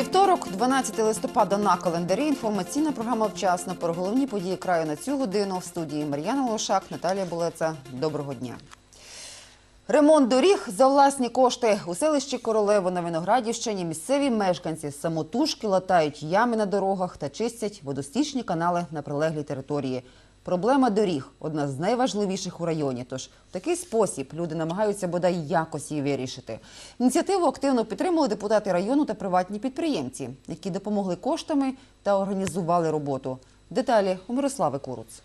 Вівторок, 12 листопада на календарі. Інформаційна програма вчасно про головні події краю на цю годину в студії Мар'яна Лошак, Наталія Булеца. Доброго дня. Ремонт доріг за власні кошти у селищі Королево на Виноградівщині місцеві мешканці самотужки латають ями на дорогах та чистять водостічні канали на прилеглій території. Проблема доріг одна з найважливіших у районі. Тож в такий спосіб люди намагаються бодай якось її вирішити. Ініціативу активно підтримали депутати району та приватні підприємці, які допомогли коштами та організували роботу. Деталі у Мирослави Куруц.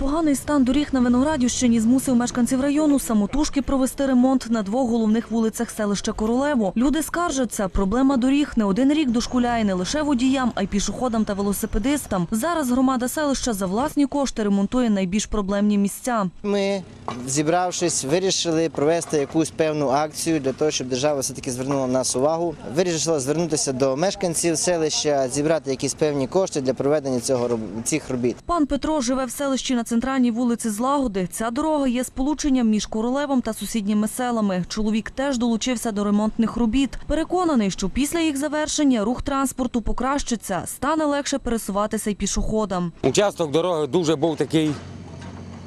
Поганий стан доріг на Виноградівщині змусив мешканців району самотужки провести ремонт на двох головних вулицях селища Королево. Люди скаржаться, проблема доріг не один рік дошкуляє не лише водіям, а й пішоходам та велосипедистам. Зараз громада селища за власні кошти ремонтує найбільш проблемні місця. Ми, зібравшись, вирішили провести якусь певну акцію для того, щоб держава все-таки звернула на нас увагу. Вирішила звернутися до мешканців селища, зібрати якісь певні кошти для проведення цього цих робіт. Пан Петро живе в селищі на центральній вулиці Злагоди. Ця дорога є сполученням між Королевом та сусідніми селами. Чоловік теж долучився до ремонтних робіт. Переконаний, що після їх завершення рух транспорту покращиться, стане легше пересуватися й пішоходам. Участок дороги дуже був такий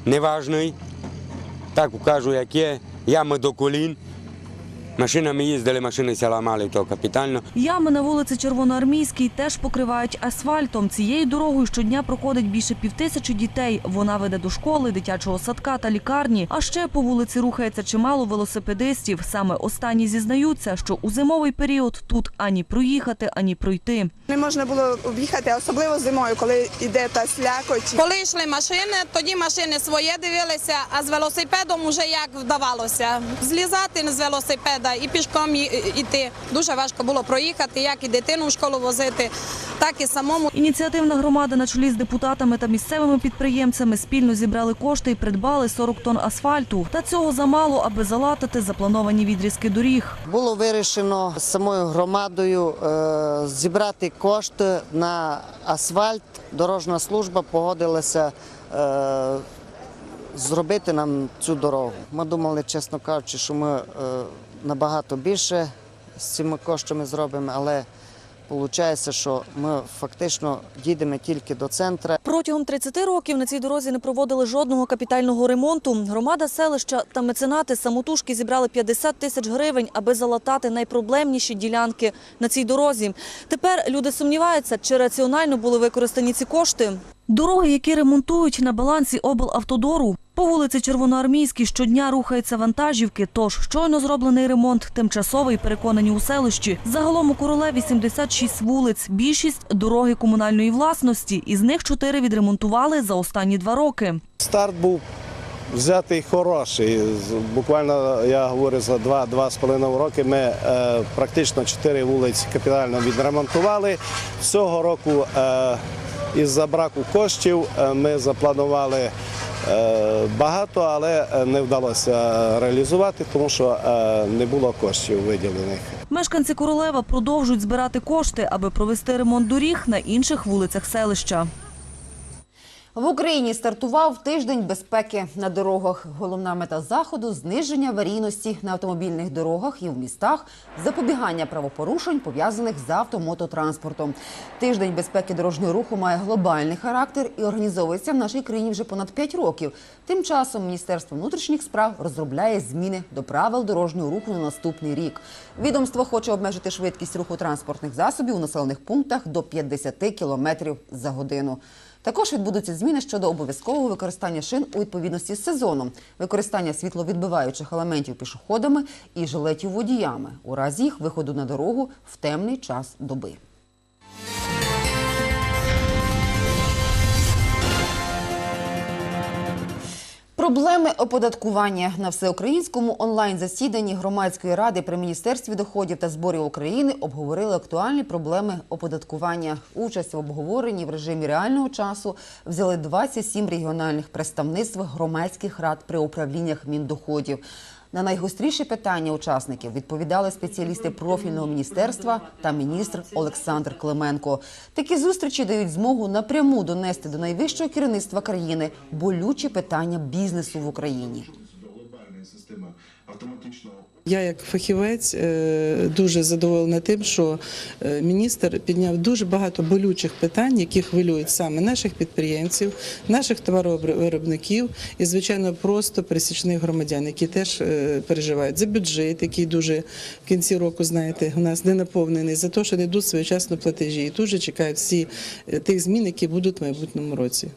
неважний. Так кажу, як є. Ями до колін. Машинами їздили, машини ся ламали, то капітально. Ями на вулиці Червоноармійській теж покривають асфальтом. Цією дорогою щодня проходить більше півтисячі дітей. Вона веде до школи, дитячого садка та лікарні. А ще по вулиці рухається чимало велосипедистів. Саме останні зізнаються, що у зимовий період тут ані проїхати, ані пройти. Не можна було об'їхати, особливо зимою, коли йде та слякоть. Коли йшли машини, тоді машини своє дивилися, а з велосипедом уже як вдавалося. Злізати з велосипеда і пішком йти. Дуже важко було проїхати, як і дитину в школу возити, так і самому. Ініціативна громада на чолі з депутатами та місцевими підприємцями спільно зібрали кошти і придбали 40 тонн асфальту. Та цього замало, аби залатати заплановані відрізки доріг. Було вирішено самою громадою е, зібрати кошти на асфальт. Дорожна служба погодилася е, зробити нам цю дорогу. Ми думали, чесно кажучи, що ми е, набагато більше з цими коштами зробимо, але виходить, що ми фактично дійдемо тільки до центру. Протягом 30 років на цій дорозі не проводили жодного капітального ремонту. Громада селища та меценати самотужки зібрали 50 тисяч гривень, аби залатати найпроблемніші ділянки на цій дорозі. Тепер люди сумніваються, чи раціонально були використані ці кошти. Дороги, які ремонтують на балансі облавтодору. По вулиці Червоноармійській щодня рухаються вантажівки, тож щойно зроблений ремонт тимчасовий, переконані у селищі. Загалом у Королеві 76 вулиць, більшість – дороги комунальної власності. Із них чотири відремонтували за останні два роки. Старт був взятий хороший. Буквально я говорю за два-два з половиною роки. Ми е, практично чотири вулиці капітально відремонтували. Цього року е, із-за браку коштів е, ми запланували. Е, Багато, але е, не вдалося реалізувати, тому що е, не було коштів виділених. Мешканці Королева продовжують збирати кошти, аби провести ремонт доріг на інших вулицях селища. В Україні стартував тиждень безпеки на дорогах. Головна мета заходу зниження аварійності на автомобільних дорогах і в містах, запобігання правопорушень пов'язаних з автомототранспортом. Тиждень безпеки дорожнього руху має глобальний характер і організовується в нашій країні вже понад 5 років. Тим часом Міністерство внутрішніх справ розробляє зміни до правил дорожнього руху на наступний рік. Відомство хоче обмежити швидкість руху транспортних засобів у населених пунктах до 50 км за годину. Також відбудуться зміни щодо обов'язкового використання шин у відповідності з сезоном, використання світловідбиваючих елементів пішоходами і жилетів водіями у разі їх виходу на дорогу в темний час доби. Проблеми оподаткування на всеукраїнському онлайн-засіданні громадської ради при міністерстві доходів та зборів України обговорили актуальні проблеми оподаткування. Участь в обговоренні в режимі реального часу взяли 27 регіональних представництв громадських рад при управліннях міндоходів. На найгостріші питання учасників відповідали спеціалісти профільного міністерства та міністр Олександр Клименко. Такі зустрічі дають змогу напряму донести до найвищого керівництва країни болючі питання бізнесу в Україні. глобальної автоматичного Я як фахівець е, дуже задоволена тим, що е, міністр підняв дуже багато болючих питань, які хвилюють саме наших підприємців, наших товаровиробників і, звичайно, просто пересічних громадян, які теж е, переживають за бюджет, який дуже в кінці року, знаєте, у нас не наповнений, за те, що не йдуть своєчасно платежі, і дуже чекають всі тих змін, які будуть в майбутньому році.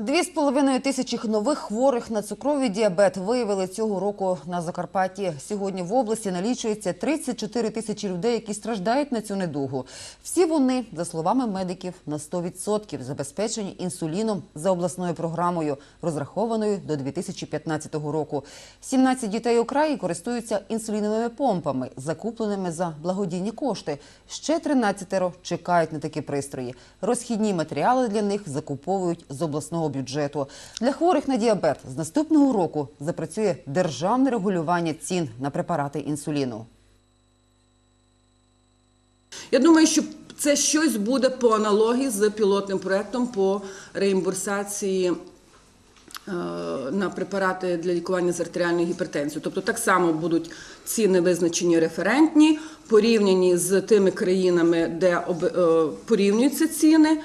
Дві з половиною тисячі нових хворих на цукровий діабет виявили цього року на Закарпатті. Сьогодні в області налічується 34 тисячі людей, які страждають на цю недугу. Всі вони, за словами медиків, на 100% забезпечені інсуліном за обласною програмою, розрахованою до 2015 року. 17 дітей у краї користуються інсуліновими помпами, закупленими за благодійні кошти. Ще 13 чекають на такі пристрої. Розхідні матеріали для них закуповують з обласного бюджету. Для хворих на діабет з наступного року запрацює державне регулювання цін на препарати інсуліну. Я думаю, що це щось буде по аналогії з пілотним проектом по реімбурсації е, на препарати для лікування з артеріальною гіпертензією. Тобто так само будуть ціни визначені референтні, порівняні з тими країнами, де е, порівнюються ціни.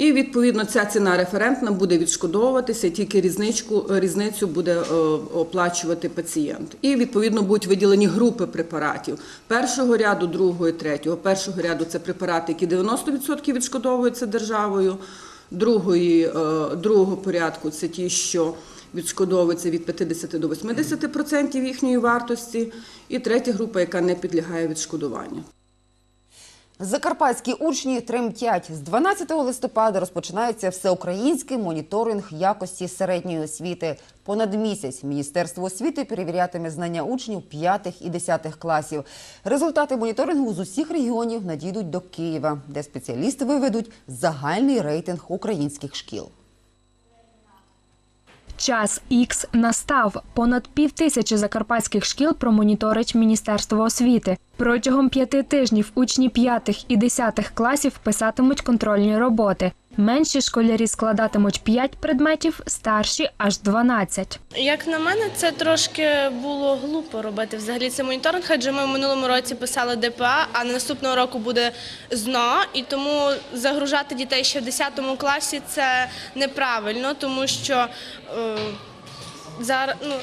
І відповідно ця ціна референтна буде відшкодовуватися, тільки різничку різницю буде е, оплачувати пацієнт. І відповідно будуть виділені групи препаратів першого ряду, другого і третього. Першого ряду це препарати, які 90% відшкодовуються державою. Другої, е, другого порядку це ті, що відшкодовуються від 50 до 80% їхньої вартості. І третя група, яка не підлягає відшкодуванню. Закарпатські учні тремтять. З 12 листопада розпочинається всеукраїнський моніторинг якості середньої освіти. Понад місяць Міністерство освіти перевірятиме знання учнів 5 і 10 класів. Результати моніторингу з усіх регіонів надійдуть до Києва, де спеціалісти виведуть загальний рейтинг українських шкіл. Час Ікс настав. Понад півтисячі закарпатських шкіл промоніторить Міністерство освіти. Протягом п'яти тижнів учні п'ятих і десятих класів писатимуть контрольні роботи. Менші школярі складатимуть 5 предметів, старші аж 12. Як на мене, це трошки було глупо робити взагалі цей моніторинг, адже ми в минулому році писали ДПА, а наступного року буде ЗНО, і тому загружати дітей ще в 10 класі це неправильно, тому що е, зараз ну.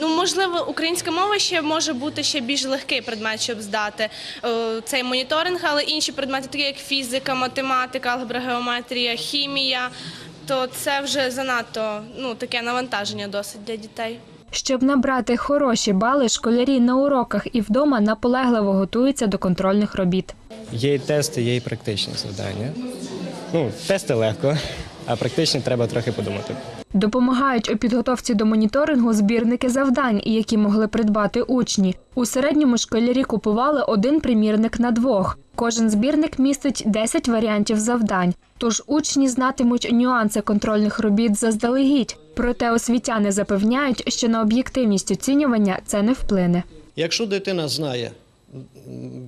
Ну, можливо, українська мова ще може бути ще більш легкий предмет, щоб здати е, цей моніторинг, але інші предмети, такі як фізика, математика, алгебра, геометрія, хімія, то це вже занадто ну таке навантаження досить для дітей. Щоб набрати хороші бали, школярі на уроках і вдома наполегливо готуються до контрольних робіт. Є і тести, є і практичні завдання. Ну, тести легко, а практичні треба трохи подумати. Допомагають у підготовці до моніторингу збірники завдань, які могли придбати учні. У середньому школярі купували один примірник на двох. Кожен збірник містить 10 варіантів завдань. Тож учні знатимуть нюанси контрольних робіт заздалегідь. Проте освітяни запевняють, що на об'єктивність оцінювання це не вплине. Якщо дитина знає,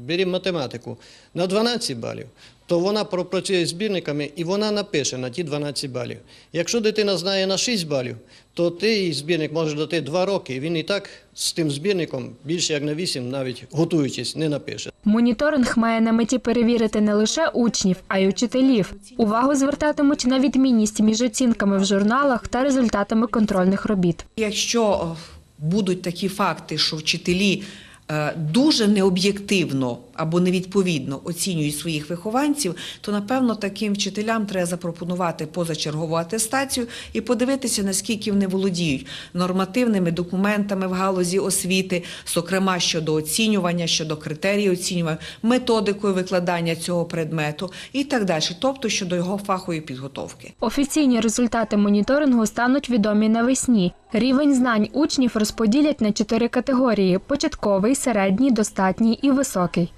беремо математику, на 12 балів, то вона пропрацює збірниками і вона напише на ті 12 балів. Якщо дитина знає на 6 балів, то ти збірник може дати 2 роки, і він і так з тим збірником більше як на 8, навіть готуючись, не напише. Моніторинг має на меті перевірити не лише учнів, а й учителів. Увагу звертатимуть на відмінність між оцінками в журналах та результатами контрольних робіт. Якщо е, будуть такі факти, що вчителі е, дуже необ'єктивно або невідповідно оцінюють своїх вихованців, то напевно таким вчителям треба запропонувати позачергову атестацію і подивитися, наскільки вони володіють нормативними документами в галузі освіти, зокрема щодо оцінювання, щодо критерії оцінювання, методикою викладання цього предмету і так далі, тобто щодо його фахової підготовки. Офіційні результати моніторингу стануть відомі навесні. Рівень знань учнів розподілять на чотири категорії: початковий, середній, достатній і високий.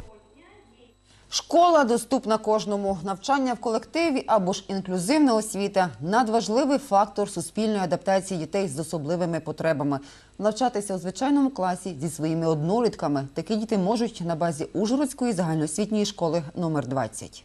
Школа доступна кожному. Навчання в колективі або ж інклюзивна освіта надважливий фактор суспільної адаптації дітей з особливими потребами. Навчатися у звичайному класі зі своїми однолітками такі діти можуть на базі Ужгородської загальноосвітньої школи номер 20.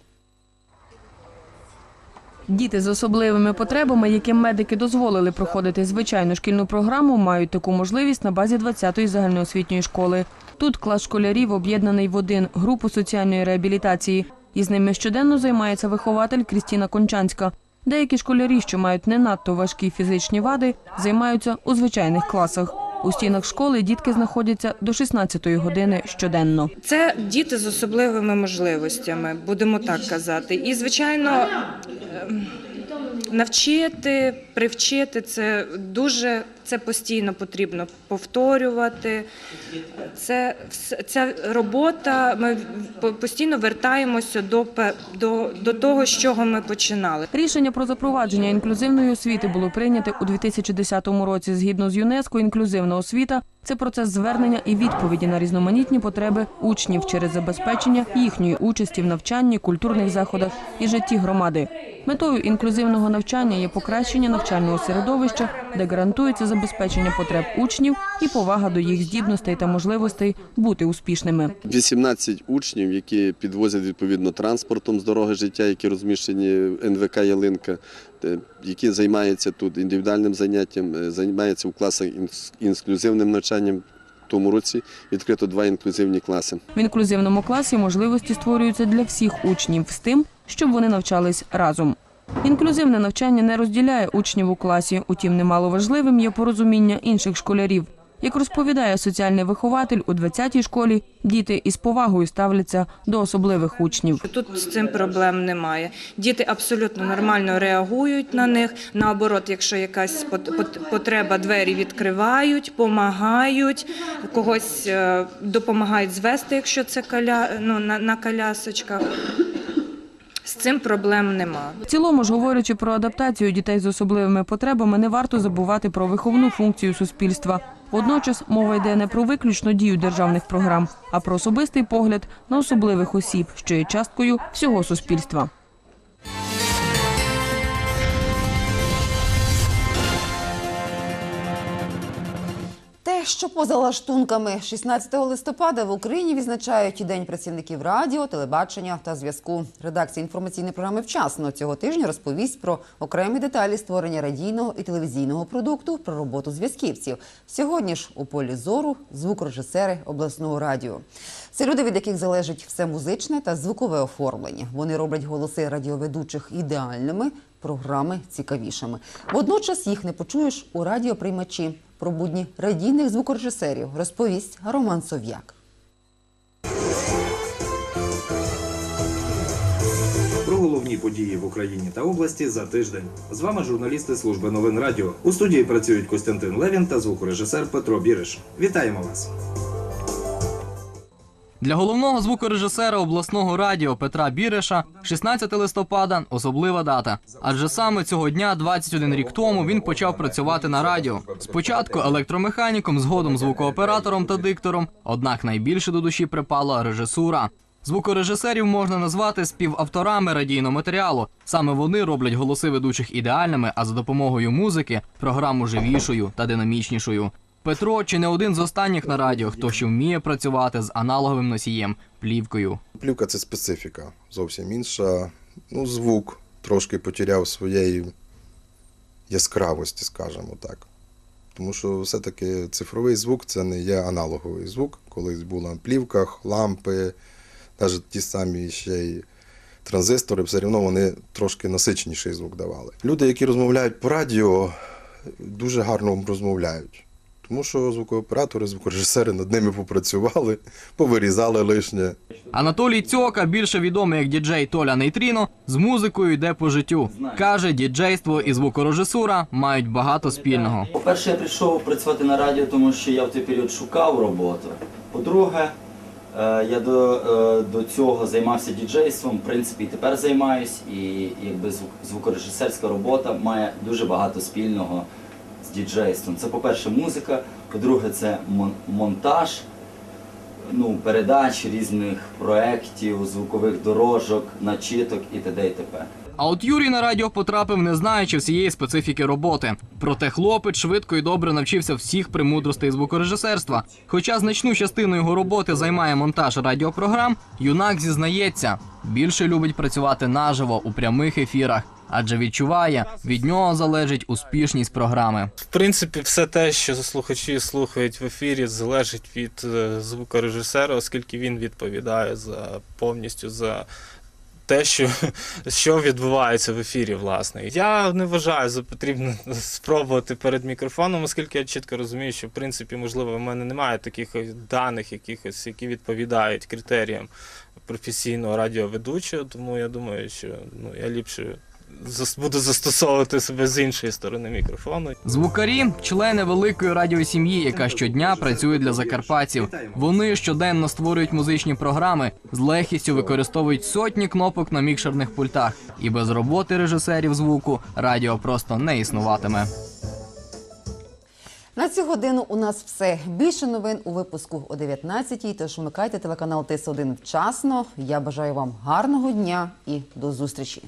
Діти з особливими потребами, яким медики дозволили проходити звичайну шкільну програму, мають таку можливість на базі 20-ї загальноосвітньої школи. Тут клас школярів об'єднаний в один групу соціальної реабілітації. І з ними щоденно займається вихователь Крістіна Кончанська. Деякі школярі, що мають не надто важкі фізичні вади, займаються у звичайних класах. У стінах школи дітки знаходяться до 16-ї години щоденно. Це діти з особливими можливостями, будемо так казати. І, звичайно, ем, навчити, привчити це дуже це постійно потрібно повторювати. Це ця робота. Ми по- постійно вертаємося до, до, до того, з чого ми починали. Рішення про запровадження інклюзивної освіти було прийнято у 2010 році. Згідно з ЮНЕСКО, інклюзивна освіта це процес звернення і відповіді на різноманітні потреби учнів через забезпечення їхньої участі в навчанні, культурних заходах і житті громади. Метою інклюзивного навчання є покращення навчального середовища, де гарантується забезпечення потреб учнів і повага до їх здібностей та можливостей бути успішними. 18 учнів, які підвозять відповідно транспортом з дороги життя, які розміщені НВК Ялинка, які займаються тут індивідуальним заняттям, е, займаються в класах інклюзивним навчанням. Тому році відкрито два інклюзивні класи. В інклюзивному класі можливості створюються для всіх учнів з тим, щоб вони навчались разом. Інклюзивне навчання не розділяє учнів у класі, утім, немало важливим є порозуміння інших школярів. Як розповідає соціальний вихователь, у 20-й школі діти із повагою ставляться до особливих учнів. Тут з цим проблем немає. Діти абсолютно нормально реагують на них. Наоборот, якщо якась пот- пот- потреба, двері відкривають, допомагають, когось е, допомагають звести, якщо це коля, ну, на, на колясочках. З цим проблем нема. В цілому ж говорячи про адаптацію дітей з особливими потребами, не варто забувати про виховну функцію суспільства. Водночас мова йде не про виключно дію державних програм, а про особистий погляд на особливих осіб, що є часткою всього суспільства. Що поза лаштунками 16 листопада в Україні відзначають День працівників радіо, телебачення та зв'язку. Редакція інформаційної програми вчасно цього тижня розповість про окремі деталі створення радійного і телевізійного продукту, про роботу зв'язківців. Сьогодні ж у полі зору звукорежисери обласного радіо. Це люди, від яких залежить все музичне та звукове оформлення. Вони роблять голоси радіоведучих ідеальними, програми цікавішими. Водночас їх не почуєш у радіоприймачі. Про будні радійних звукорежисерів розповість Роман Сов'як. Про головні події в Україні та області за тиждень. З вами журналісти служби новин радіо. У студії працюють Костянтин Левін та звукорежисер Петро Біриш. Вітаємо вас! Для головного звукорежисера обласного радіо Петра Біреша 16 листопада особлива дата. Адже саме цього дня, 21 рік тому, він почав працювати на радіо. Спочатку електромеханіком, згодом звукооператором та диктором. Однак найбільше до душі припала режисура. Звукорежисерів можна назвати співавторами радійного матеріалу. Саме вони роблять голоси ведучих ідеальними, а за допомогою музики програму живішою та динамічнішою. Петро чи не один з останніх на радіо, хто ще вміє працювати з аналоговим носієм плівкою. Плівка це специфіка, зовсім інша. Ну, звук трошки потеряв своєї яскравості, скажімо так. Тому що все-таки цифровий звук це не є аналоговий звук. Колись була на плівках, лампи, навіть ті самі ще й транзистори, все одно вони трошки насиченіший звук давали. Люди, які розмовляють по радіо, дуже гарно розмовляють. Тому що звукооператори, звукорежисери над ними попрацювали, повирізали лишнє. Анатолій Цьока, більше відомий як діджей Толя Нейтріно, з музикою йде по життю. Каже, діджейство і звукорежисура мають багато спільного. По-перше, я прийшов працювати на радіо, тому що я в той період шукав роботу. По-друге, е, я до, е, до цього займався діджейством, в принципі, і тепер займаюсь, і якби звук- звукорежисерська робота має дуже багато спільного діджейством. Це, по-перше, музика, по-друге, це мон- монтаж, ну, передач різних проєктів, звукових дорожок, начиток і т.д. і т.п. А от Юрій на радіо потрапив, не знаючи всієї специфіки роботи. Проте хлопець швидко і добре навчився всіх премудростей звукорежисерства. Хоча значну частину його роботи займає монтаж радіопрограм, юнак зізнається, більше любить працювати наживо у прямих ефірах. Адже відчуває, від нього залежить успішність програми. В принципі, все те, що слухачі слухають в ефірі, залежить від е, звукорежисера, оскільки він відповідає за повністю за те, що, що відбувається в ефірі, власне. Я не вважаю за потрібно спробувати перед мікрофоном, оскільки я чітко розумію, що в принципі, можливо, в мене немає таких даних, якихось, які відповідають критеріям професійного радіоведучого, тому я думаю, що ну, я ліпше буду застосовувати себе з іншої сторони мікрофону. Звукарі члени великої радіосім'ї, яка щодня працює для закарпатців. Вони щоденно створюють музичні програми, з легкістю використовують сотні кнопок на мікшерних пультах. І без роботи режисерів звуку радіо просто не існуватиме. На цю годину у нас все. Більше новин у випуску о 19-й, тож вмикайте телеканал ТИС 1 вчасно. Я бажаю вам гарного дня і до зустрічі.